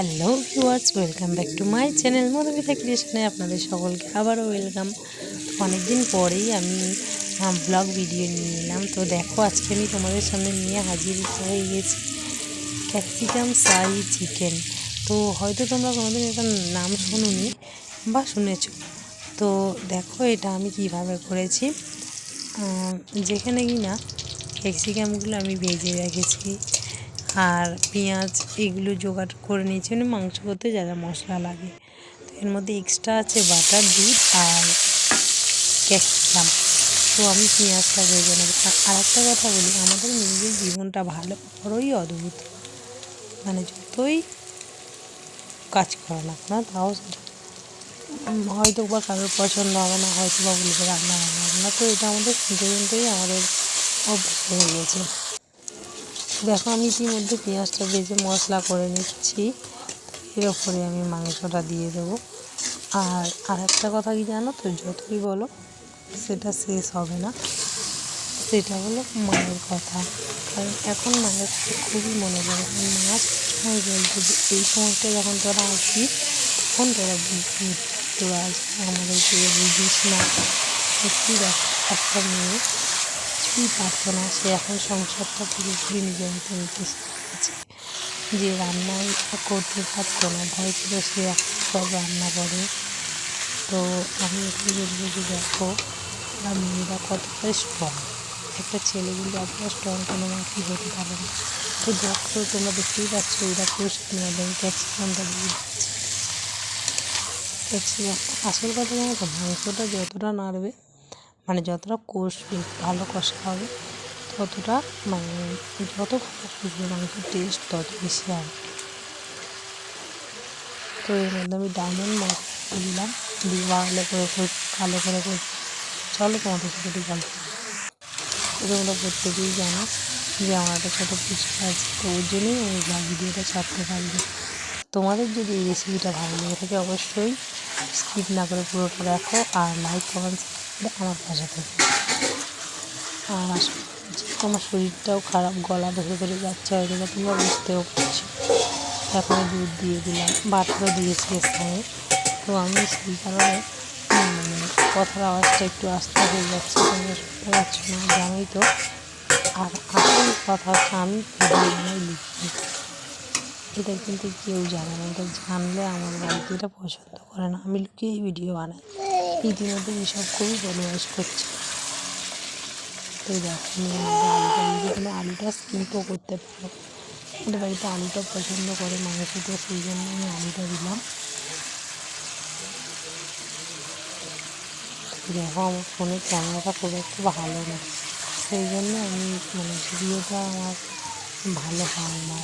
Hello viewers welcome back to my channel Madhumita ক্রিয়েশনে আপনাদের সকলকে আবারও ওয়েলকাম অনেকদিন পরেই আমি ব্লগ ভিডিও নিয়ে এলাম তো দেখো, আজকে আমি তোমাদের সামনে নিয়ে হাজির হয়ে গেছি। ক্যাপসিকাম সাই চিকেন তো হয়তো তোমরা কোনোদিন এটার নাম শুনুনি বা শুনেছো। তো দেখো, এটা আমি কীভাবে করেছি। যেখানে কি না ক্যাপসিকামগুলো আমি ভেজে রেখেছি। আর পেঁয়াজ এগুলো জোগাড় করে নিয়েছি। মানে মাংস করতে যা যা মশলা লাগে। তো এর মধ্যে এক্সট্রা আছে বাটার দুধ আর ক্যাপসিকাম। তো আমি পেঁয়াজটা ভেজে নেব আর একটা কথা বলি, আমাদের নিজের জীবনটা ভালো বড়ই অদ্ভুত। মানে যতই কাজ করে না কেন, তাও হয়তো বা কারোর পছন্দ হবে না, হয়তো বা বলবে রান্না হবে না। তো এটা আমাদের শুনতেই আমাদের অভ্যাস হয়ে গেছে। দেখো, আমি ইতিমধ্যে পেঁয়াজটা ভেজে মশলা করে নিচ্ছি। এর ওপরে আমি মাংসটা দিয়ে দেবো। আর আর একটা কথা কি জানো তো, যতই বলো, সেটা শেষ হবে না। সেটা হলো মায়ের কথা। কারণ এখন মায়ের কথা খুবই মনে পড়ে। কারণ মা বলতো যে, এই সময়টা যখন তোরা আসবি, তখন তোরা বুঝবি, তোরা আসবি আমাদেরকে বুঝিস না। সত্যি দেখ, একটা মেয়ে কিছুই পারতো না। সে এখন সংসারটা পুরোপুরি নিজের মতো নিতে শিখেছে যে রান্নাই করতে পারতো না, ভয় ছিল সে এখন সব রান্না করে। তো আমি এটাই বলব যে দেখো আর মেয়েরা কতটা স্ট্রং একটা ছেলে কিন্তু এতটা স্ট্রং কোনো মাকেই হতে পারে না? তো দেখো, তোমরা দেখতেই পাচ্ছ, এরা পরিষ্কার মাধ্যমে ক্যাপসিকামটা দিয়ে ক্যাপসিকাম আসল কথা জানো তো, মাংসটা যতটা নাড়বে যতটা কষবে ভালো কষা হবে ততটা মানে যত কষবে মাংসের টেস্ট তত বেশি হবে তো এর মধ্যে আমি ডায়মন্ড মশলা দিলাম, দিয়ে ভালো করে ভালো করে চলো তোমাদের সাথে একটু গল্প তোমরা প্রত্যেকেই জানো যে আমার একটা ছোটো পুচকা আছে, তো ওর জন্যই আমি ব্লগ ভিডিওটা ছাড়তে পারি তোমাদের যদি এই রেসিপিটা ভালো লেগে থাকে, অবশ্যই স্কিপ না করে পুরোটা দেখো আর লাইক কমেন্ট আমার পাশে থেকো করছি তোমার শরীরটাও খারাপ, গলা ধরে ধরে যাচ্ছে, হয়তো বা তোমরা বুঝতেও পারছ। এখন দুধ দিয়ে দিলাম, বাটারও দিয়েছি এর তো আমি সেই কারণে মানে কথার আওয়াজটা একটু আস্তে হয়ে যাচ্ছে, তোমরা শুনতে পাচ্ছ না, জানোই তো। আর আসল কথা হচ্ছে আমি ভিডিও বানাই লিখি। এটা কিন্তু কেউ জানে না এটা জানলে আমার বাড়িতে এটা পছন্দ করে না। আমি লুকিয়েই ভিডিও বানাই। ইতিমধ্যে এসব খুবই বদমাইশ করছে। তো দেখো আলুটা আলুটা স্কিপও করতে পারো আমাদের বাড়িতে আলুটা পছন্দ করে মাংসটা সেই জন্য আমি আলুটা দিলাম। তো দেখো, আমার ফোনের ক্যামেরাটা খুব একটা ভালো না। সেই জন্য আমি মানে ভিডিওটা আমার ভালো হয় না।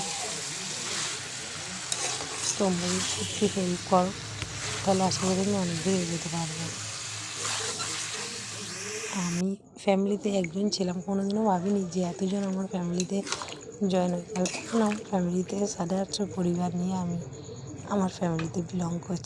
তোমরা যদি একটু হেল্প করো। তাহলে আশা করি আমি অনেক দূরে যেতে পারব। আমি ফ্যামিলিতে একজন ছিলাম, কোনোদিনও ভাবিনি যে এতজন আমার ফ্যামিলিতে জয়েন হয়ে গেল এখন আমার ফ্যামিলিতে সাড়ে আটশো পরিবার নিয়ে আমি আমার ফ্যামিলিতে বিলং করছি।